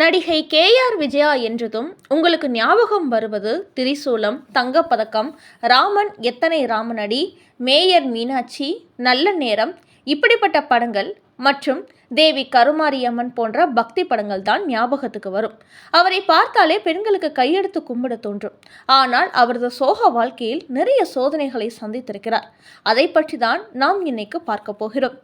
நடிகை K R Vijaya என்றதும் உங்களுக்கு ஞாபகம் வருவது திரிசூலம் தங்கப்பதக்கம் ராமன் எத்தனை ராமனடி மேயர் மீனாட்சி நல்ல நேரம் இப்படிப்பட்ட படங்கள் மற்றும் தேவி கருமாரியம்மன் போன்ற பக்தி படங்கள் தான் ஞாபகத்துக்கு வரும். அவரை பார்த்தாலே பெண்களுக்கு கையெடுத்து கும்பிட தோன்றும். ஆனால் அவரது சோக வாழ்க்கையில் நிறைய சோதனைகளை சந்தித்திருக்கிறார். அதை பற்றி தான் நாம் இன்னைக்கு பார்க்க போகிறோம்.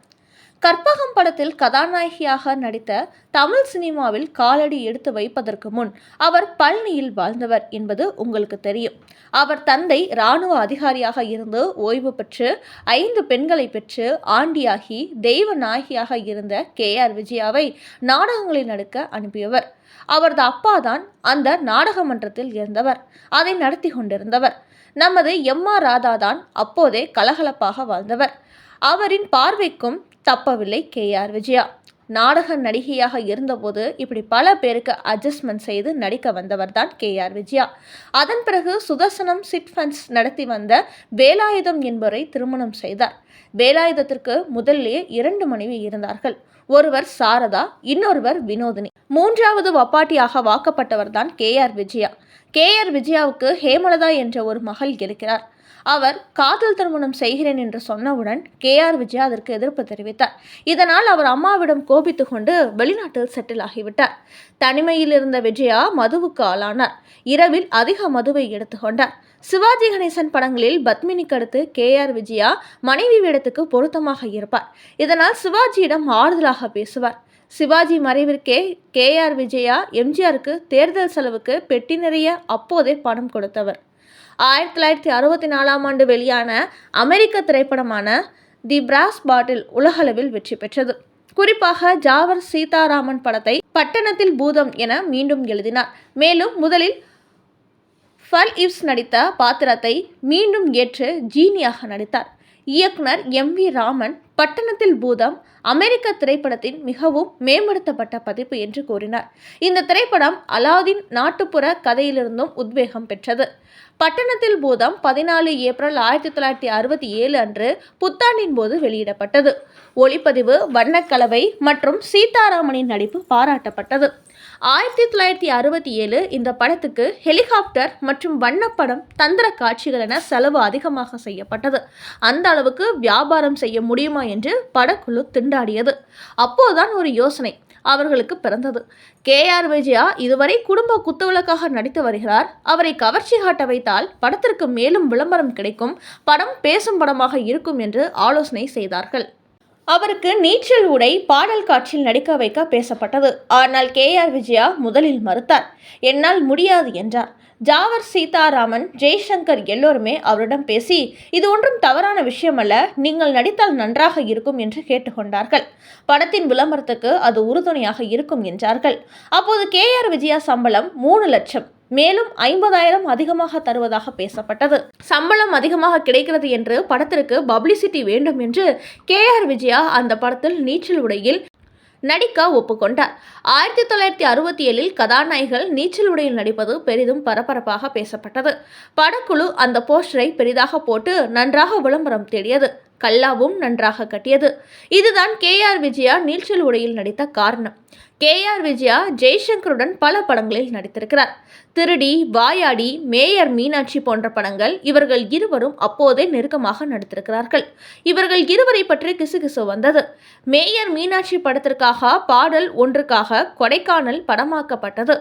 கற்பகம் படத்தில் கதாநாயகியாக நடித்த தமிழ் சினிமாவில் காலடி எடுத்து வைப்பதற்கு முன் அவர் பழனியில் வாழ்ந்தவர் என்பது உங்களுக்கு தெரியும். அவர் தந்தை இராணுவ அதிகாரியாக இருந்து ஓய்வு பெற்று ஐந்து பெண்களை பெற்று ஆண்டியாகி தெய்வ நாயகியாக இருந்த கே. ஆர். விஜயாவை நாடகங்களில் நடிக்க அனுப்பியவர். அவரது அப்பா தான் அந்த நாடக மன்றத்தில் இருந்தவர். அதை நடத்தி கொண்டிருந்தவர். நமது எம். ஆர். ராதா தான் அப்போதே கலகலப்பாக வாழ்ந்தவர். அவரின் பார்வைக்கும் தப்பவில்லை கே ஆர் விஜயா. நாடக நடிகையாக இருந்தபோது இப்படி பல பேருக்கு அட்ஜஸ்ட்மெண்ட் செய்து நடிக்க வந்தவர் தான் கே ஆர் விஜயா. அதன் பிறகு சுதர்சனம் சிட் ஃபண்ட்ஸ் நடத்தி வந்த வேலாயுதம் என்பவரை திருமணம் செய்தார். வேலாயுதத்திற்கு முதல்லே இரண்டு மனைவி இருந்தார்கள். ஒருவர் சாரதா இன்னொருவர் வினோதினி. மூன்றாவது வப்பாட்டியாக வாக்கப்பட்டவர் தான் K R Vijaya. K R விஜயாவுக்கு Hemalatha என்ற ஒரு மகள் இருக்கிறார். அவர் காதல் திருமணம் செய்கிறேன் என்று சொன்னவுடன் கே ஆர் விஜயா அதற்கு எதிர்ப்பு தெரிவித்தார். இதனால் அவர் அம்மாவிடம் கோபித்து கொண்டு வெளிநாட்டில் செட்டில் ஆகிவிட்டார். தனிமையில் இருந்த விஜயா மதுவுக்கு ஆளானார். இரவில் அதிக மதுவை எடுத்துக்கொண்டார் சிவாஜி கணேசன் படங்களில் பத்மினிக்கு அடுத்து கே ஆர் விஜயா மனைவி வேடத்துக்கு பொருத்தமாக இருப்பார். இதனால் சிவாஜியிடம் ஆறுதலாக பேசுவார். சிவாஜி மறைவிற்கே கே ஆர் விஜயா எம்ஜிஆருக்கு தேர்தல் செலவுக்கு பெட்டி நிறைய அப்போதே பணம் கொடுத்தவர். ஆயிரத்தி தொள்ளாயிரத்தி அறுபத்தி நாலாம் ஆண்டு வெளியான அமெரிக்க திரைப்படமான தி பிராஸ் பாட்டில் உலகளவில் வெற்றி பெற்றது. குறிப்பாக ஜாவர் சீதாராமன் படத்தை பட்டணத்தில் பூதம் என மீண்டும் எழுதினார். மேலும் முதலில் ஃபல் இவ்ஸ் நடித்த பாத்திரத்தை மீண்டும் ஏற்று ஜீனியாக நடித்தார். இயக்குனர் எம் வி ராமன் பட்டணத்தில் பூதம் அமெரிக்க திரைப்படத்தின் மிகவும் மேம்படுத்தப்பட்ட பதிப்பு என்று கூறினார். இந்த திரைப்படம் அலாவுதீன் நாட்டுப்புற கதையிலிருந்தும் உத்வேகம் பெற்றது. பட்டணத்தில் பூதம் பதினாலு ஏப்ரல் ஆயிரத்தி தொள்ளாயிரத்தி அறுபத்தி ஏழு அன்று புத்தாண்டின் போது வெளியிடப்பட்டது. ஒளிப்பதிவு வண்ணக்கலவை மற்றும் சீதாராமனின் நடிப்பு பாராட்டப்பட்டது. ஆயிரத்தி தொள்ளாயிரத்தி அறுபத்தி ஏழு இந்த படத்துக்கு ஹெலிகாப்டர் மற்றும் வண்ணப்படம் தந்திர காட்சிகள் என செலவு அதிகமாக செய்யப்பட்டது. அந்த அளவுக்கு வியாபாரம் செய்ய முடியுமா என்று படக்குழு திண்டாடியது. அப்போதுதான் ஒரு யோசனை அவர்களுக்கு பிறந்தது. கே. ஆர். விஜயா இதுவரை குடும்ப குத்துவிளக்காக நடித்து வருகிறார். அவரை கவர்ச்சி காட்ட வைத்தால் படத்திற்கு மேலும் விளம்பரம் கிடைக்கும். படம் பேசும் படமாக இருக்கும் என்று ஆலோசனை செய்தார்கள். அவருக்கு நீச்சல் உடை பாடல் காட்சியில் நடிக்க வைக்க பேசப்பட்டது. ஆனால் கே. ஆர். விஜயா முதலில் மறுத்தார். என்னால் முடியாது என்றார். ஜாவர் சீதாராமன் ஜெய்சங்கர் எல்லோருமே அவரிடம் பேசி இது ஒன்றும் தவறான விஷயம் அல்ல நீங்கள் நடித்தால் நன்றாக இருக்கும் என்று கேட்டுக்கொண்டார்கள். படத்தின் விளம்பரத்துக்கு அது உறுதுணையாக இருக்கும் என்றார்கள். அப்போது கே. ஆர். விஜயா சம்பளம் மூணு லட்சம். மேலும் ஐம்பதாயிரம் அதிகமாக தருவதாக பேசப்பட்டது. சம்பளம் அதிகமாக கிடைக்கிறது என்று படத்திற்கு பப்ளிசிட்டி வேண்டும் என்று கே ஆர் விஜயா அந்த படத்தில் நீச்சல் உடையில் நடிக்க ஒப்புக்கொண்டார். ஆயிரத்தி தொள்ளாயிரத்தி அறுபத்தி ஏழில் கதாநாயகிகள் நீச்சல் உடையில் நடிப்பது பெரிதும் பரபரப்பாக பேசப்பட்டது. படக்குழு அந்த போஸ்டரை பெரிதாக போட்டு நன்றாக விளம்பரம் தேடியது. கல்லாவும் நன்றாக கட்டியது. இதுதான் கே ஆர் விஜயா நீச்சல் உடையில் நடித்த காரணம். கே ஆர் விஜயா ஜெய்சங்கருடன் பல படங்களில் நடித்திருக்கிறார். திருடி வாயாடி மேயர் மீனாட்சி போன்ற படங்கள் இவர்கள் இருவரும் அப்போதே நெருக்கமாக நடித்திருக்கிறார்கள். இவர்கள் இருவரை பற்றி கிசுகிசு வந்தது. மேயர் மீனாட்சி படத்திற்காக பாடல் ஒன்றுக்காக கொடைக்கானல் படமாக்கப்பட்டது.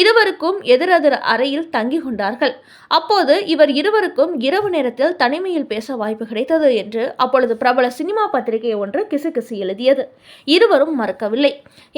இருவருக்கும் எதிரெதிர் அறையில் தங்கி கொண்டார்கள். அப்போது இவர் இருவருக்கும் இரவு நேரத்தில் தனிமையில் பேச வாய்ப்பு கிடைத்தது என்று அப்பொழுது பிரபல சினிமா பத்திரிகை ஒன்று கிசுகிசு எழுதியது. இருவரும் மறக்கவில்லை.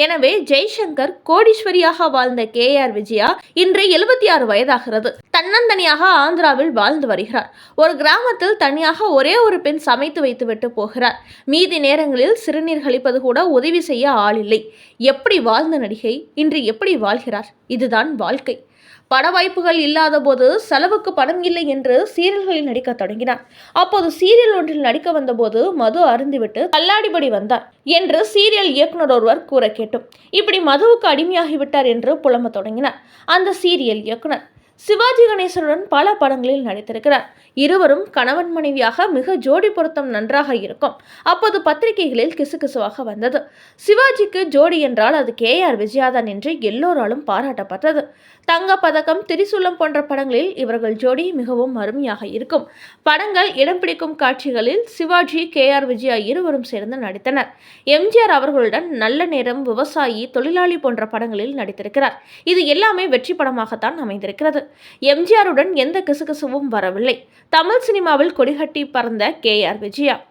எனவே ஜெய்சங்கர் கோடீஸ்வரியாக வாழ்ந்த கே ஆர் விஜயா இன்று எழுபத்தி ஆறு வயதாகிறது. தன்னந்தனியாக ஆந்திராவில் வாழ்ந்து வருகிறார். ஒரு கிராமத்தில் தனியாக ஒரே ஒரு பெண் சமைத்து வைத்துவிட்டு போகிறார். மீதி நேரங்களில் சிறுநீர் கழிப்பது கூட உதவி செய்ய ஆள் இல்லை. எப்படி வாழ்ந்த நடிகை இன்று எப்படி வாழ்கிறார்? இதுதான் வாழ்க்கை. பட வாய்ப்புகள் இல்லாத போது செலவுக்கு பணம் இல்லை என்று சீரியல்களில் நடிக்க தொடங்கினார். அப்போது சீரியல் ஒன்றில் நடிக்க வந்தபோது மது அருந்துவிட்டு கல்லாடிபடி வந்தார் என்று சீரியல் இயக்குனர் ஒருவர் கூற கேட்டும். இப்படி மதுவுக்கு அடிமையாகிவிட்டார் என்று புலம்ப தொடங்கினார். அந்த சீரியல் இயக்குனர் சிவாஜி கணேசனுடன் பல படங்களில் நடித்திருக்கிறார். இருவரும் கணவன் மனைவியாக மிக ஜோடி பொருத்தம் நன்றாக இருக்கும். அப்போது பத்திரிகைகளில் கிசுகிசுவாக வந்தது. சிவாஜிக்கு ஜோடி என்றால் அது கே ஆர் விஜயாதான் என்று எல்லோராலும் பாராட்டப்பட்டது. தங்க பதக்கம் திரிசூலம் போன்ற படங்களில் இவர்கள் ஜோடி மிகவும் அருமையாக இருக்கும். படங்கள் இடம் பிடிக்கும் காட்சிகளில் சிவாஜி கே ஆர் விஜயா இருவரும் சேர்ந்து நடித்தனர். எம்ஜிஆர் அவர்களுடன் நல்ல நேரம் விவசாயி தொழிலாளி போன்ற படங்களில் நடித்திருக்கிறார். இது எல்லாமே வெற்றி படமாகத்தான் அமைந்திருக்கிறது. எம்ஜிஆருடன் எந்த கிசுகிசுவும் வரவில்லை. தமிழ் சினிமாவில் கொடிகட்டி பறந்த கே. ஆர். விஜயா.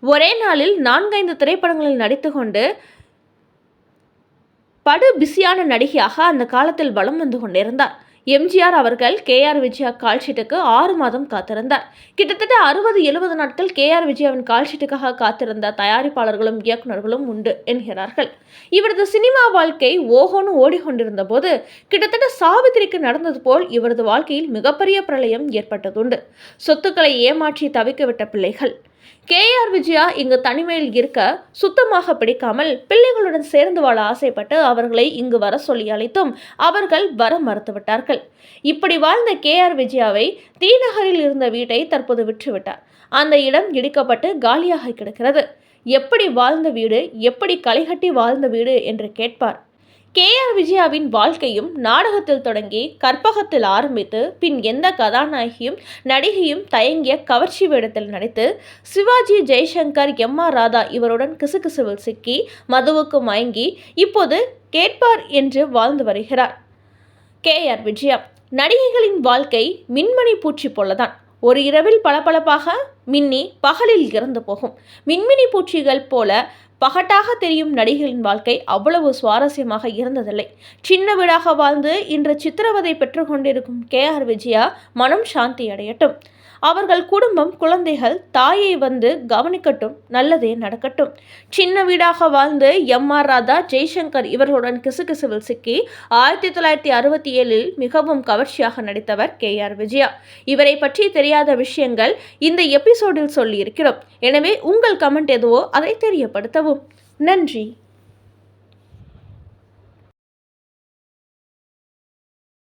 ஒரே நாளில் நான்கைந்து திரைப்படங்களில் நடித்து கொண்டு படு பிஸியான நடிகையாக அந்த காலத்தில் வலம் வந்து கொண்டிருந்தார். எம்ஜிஆர் அவர்கள் கே ஆர் விஜயா கால்ஷீட்டுக்கு ஆறு மாதம் காத்திருந்தார். கிட்டத்தட்ட அறுபது எழுபது நாட்கள் கே ஆர் விஜயாவின் கால்ஷீட்டுக்காக காத்திருந்த தயாரிப்பாளர்களும் இயக்குநர்களும் உண்டு என்கிறார்கள். இவரது சினிமா வாழ்க்கை ஓஹோன்னு ஓடிக்கொண்டிருந்த போது கிட்டத்தட்ட சாவித்திரிக்கு நடந்தது போல் இவரது வாழ்க்கையில் மிகப்பெரிய பிரளயம் ஏற்பட்டதுண்டு. சொத்துக்களை ஏமாற்றி தவிக்கவிட்ட பிள்ளைகள். கே ஆர் விஜயா இங்கு தனிமையில் இருக்க சுத்தமாக பிடிக்காமல் பிள்ளைகளுடன் சேர்ந்து வாழ ஆசைப்பட்டு அவர்களை இங்கு வர சொல்லி அழைத்தும் அவர்கள் வர மறுத்துவிட்டார்கள். இப்படி வாழ்ந்த கே ஆர் விஜயாவை தீநகரில் இருந்த வீட்டை தற்போது விற்றுவிட்டார். அந்த இடம் இடிக்கப்பட்டு காலியாக கிடக்கிறது. எப்படி வாழ்ந்த வீடு எப்படி களைகட்டி வாழ்ந்த வீடு என்று கேட்பார். கே ஆர் விஜயாவின் வாழ்க்கையும் நாடகத்தில் தொடங்கி கற்பகத்தில் ஆரம்பித்து பின் எந்த கதாநாயகியும் நடிகையும் தயங்கிய கவர்ச்சி வேடத்தில் நடித்து சிவாஜி ஜெய்சங்கர் எம் ஆர் ராதா இவருடன் கிசுகிசுவில் சிக்கி மதுவுக்கு மயங்கி இப்போது கேட்பார் என்று வாழ்ந்து வருகிறார். கே ஆர் விஜயா நடிகைகளின் வாழ்க்கை மின்மணி பூச்சி போலதான். ஒரு இரவில் பளபளப்பாக மின்னி பகலில் இறந்து போகும். மின்மினி பூச்சிகள் போல பகட்டாக தெரியும் நடிகைகளின் வாழ்க்கை அவ்வளவு சுவாரஸ்யமாக இருந்ததில்லை. சின்ன வீடாக வாழ்ந்து இன்று சித்திரவதை பெற்றுக்கொண்டிருக்கும் கே. ஆர். விஜயா மனம் சாந்தி அடையட்டும். அவர்கள் குடும்பம் குழந்தைகள் தாயை வந்து கவனிக்கட்டும் நல்லதே நடக்கட்டும். சின்ன வீடாக வாழ்ந்து எம். ஆர். ராதா ஜெய்சங்கர் இவர்களுடன் கிசுகிசுவில் சிக்கி ஆயிரத்தி தொள்ளாயிரத்தி அறுபத்தி ஏழில் மிகவும் கவர்ச்சியாக நடித்தவர் கே. ஆர். விஜயா. இவரை பற்றி தெரியாத விஷயங்கள் இந்த எபிசோடில் சொல்லியிருக்கிறோம். எனவே உங்கள் கமெண்ட் எதுவோ அதை தெரியப்படுத்தவும். நன்றி